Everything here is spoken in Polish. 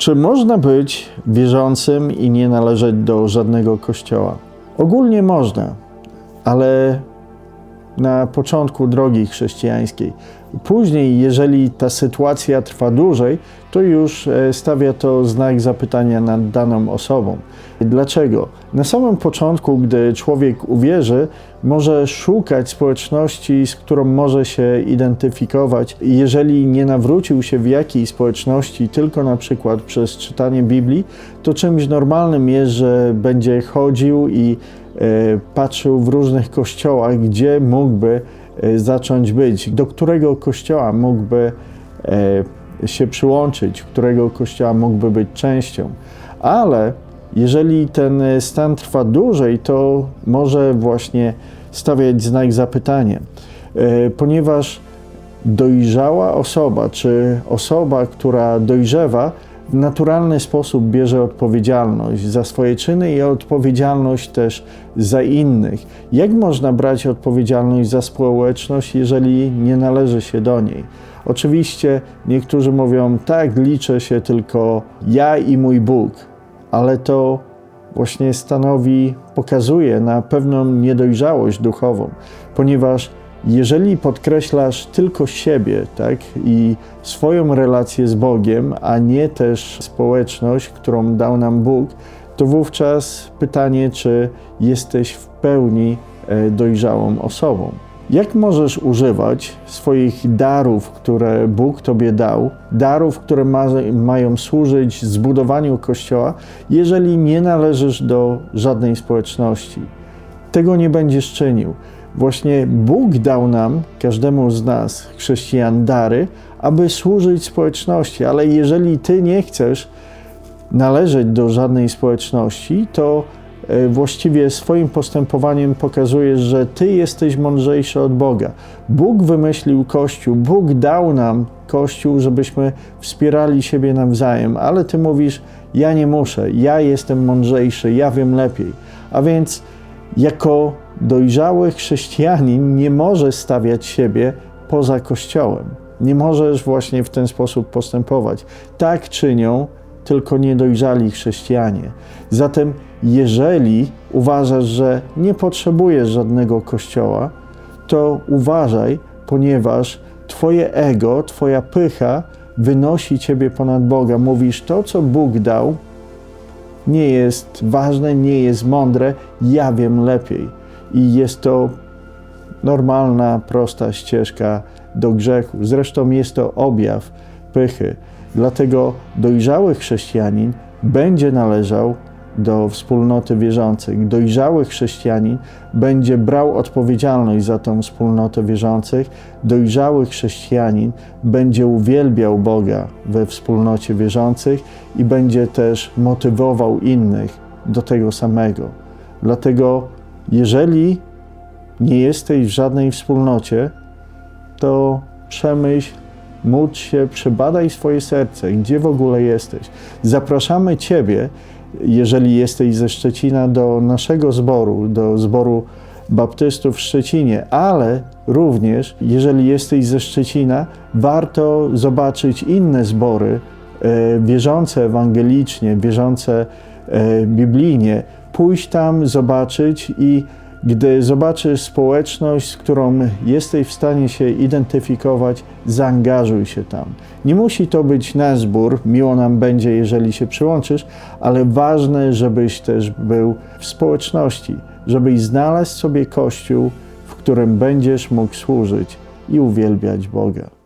Czy można być wierzącym i nie należeć do żadnego kościoła? Ogólnie można, ale na początku drogi chrześcijańskiej. Później, jeżeli ta sytuacja trwa dłużej, to już e, stawia to znak zapytania nad daną osobą. Dlaczego? Na samym początku, gdy człowiek uwierzy, może szukać społeczności, z którą może się identyfikować. Jeżeli nie nawrócił się w jakiejś społeczności, tylko na przykład przez czytanie Biblii, to czymś normalnym jest, że będzie chodził i e, patrzył w różnych kościołach, gdzie mógłby zacząć być, do którego kościoła mógłby e, się przyłączyć, którego kościoła mógłby być częścią. Ale jeżeli ten stan trwa dłużej, to może właśnie stawiać znak zapytania, E, ponieważ dojrzała osoba, czy osoba, która dojrzewa, w naturalny sposób bierze odpowiedzialność za swoje czyny i odpowiedzialność też za innych. Jak można brać odpowiedzialność za społeczność, jeżeli nie należy się do niej? Oczywiście niektórzy mówią, tak, liczę się tylko ja i mój Bóg, ale to właśnie stanowi, pokazuje na pewną niedojrzałość duchową, ponieważ jeżeli podkreślasz tylko siebie, tak, i swoją relację z Bogiem, a nie też społeczność, którą dał nam Bóg, to wówczas pytanie, czy jesteś w pełni e, dojrzałą osobą. Jak możesz używać swoich darów, które Bóg Tobie dał, darów, które ma, mają służyć zbudowaniu Kościoła, jeżeli nie należysz do żadnej społeczności? Tego nie będziesz czynił. Właśnie Bóg dał nam, każdemu z nas, chrześcijan, dary, aby służyć społeczności, ale jeżeli Ty nie chcesz należeć do żadnej społeczności, to e, właściwie swoim postępowaniem pokazujesz, że Ty jesteś mądrzejszy od Boga. Bóg wymyślił Kościół, Bóg dał nam Kościół, żebyśmy wspierali siebie nawzajem, ale Ty mówisz, ja nie muszę, ja jestem mądrzejszy, ja wiem lepiej. A więc jako dojrzały chrześcijanin nie może stawiać siebie poza Kościołem. Nie możesz właśnie w ten sposób postępować. Tak czynią tylko niedojrzali chrześcijanie. Zatem, jeżeli uważasz, że nie potrzebujesz żadnego kościoła, to uważaj, ponieważ Twoje ego, Twoja pycha wynosi Ciebie ponad Boga. Mówisz, to co Bóg dał, nie jest ważne, nie jest mądre, ja wiem lepiej. I jest to normalna, prosta ścieżka do grzechu. Zresztą jest to objaw pychy. Dlatego dojrzały chrześcijanin będzie należał do wspólnoty wierzących. Dojrzały chrześcijanin będzie brał odpowiedzialność za tą wspólnotę wierzących. Dojrzały chrześcijanin będzie uwielbiał Boga we wspólnocie wierzących i będzie też motywował innych do tego samego. Dlatego, jeżeli nie jesteś w żadnej wspólnocie, to przemyśl, módl się, przebadaj swoje serce, gdzie w ogóle jesteś. Zapraszamy Ciebie, jeżeli jesteś ze Szczecina, do naszego zboru, do zboru baptystów w Szczecinie, ale również, jeżeli jesteś ze Szczecina, warto zobaczyć inne zbory e, wierzące ewangelicznie, wierzące e, biblijnie, pójść tam, zobaczyć i gdy zobaczysz społeczność, z którą jesteś w stanie się identyfikować, zaangażuj się tam. Nie musi to być nasz zbór, miło nam będzie, jeżeli się przyłączysz, ale ważne, żebyś też był w społeczności, żebyś znalazł sobie kościół, w którym będziesz mógł służyć i uwielbiać Boga.